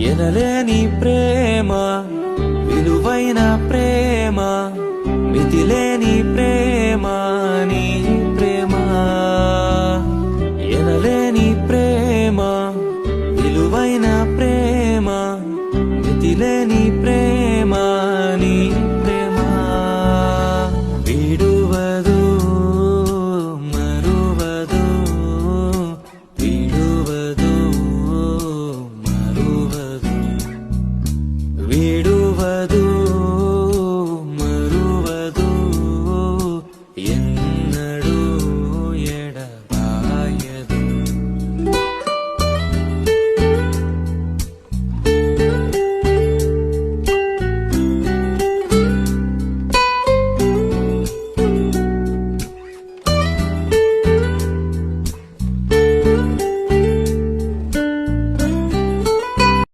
ఎనలేని ప్రేమ విలువైన ప్రేమ మితిలేని ప్రేమ నీ ప్రేమ. ఎనలేని ప్రేమ విలువైన ప్రేమ మితిలేని